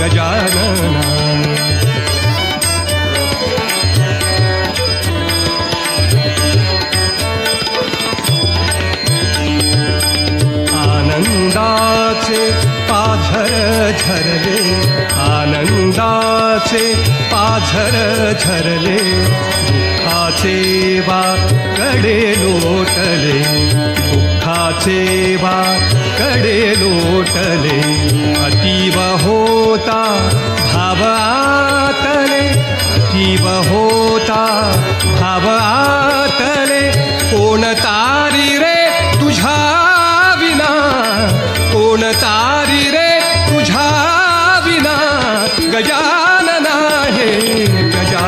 गजानना. आनंदाचे पाझर झरले आनंदाचे पाझर झरले दुःखाचे वा कडे लोटले दुःखाचे वा कडे लोटले. होता, भाव आतले जीव होता, भाव आतले कोण तारी रे तुझा विना, कोण तारी रे तुझा विना, गजानना है गजा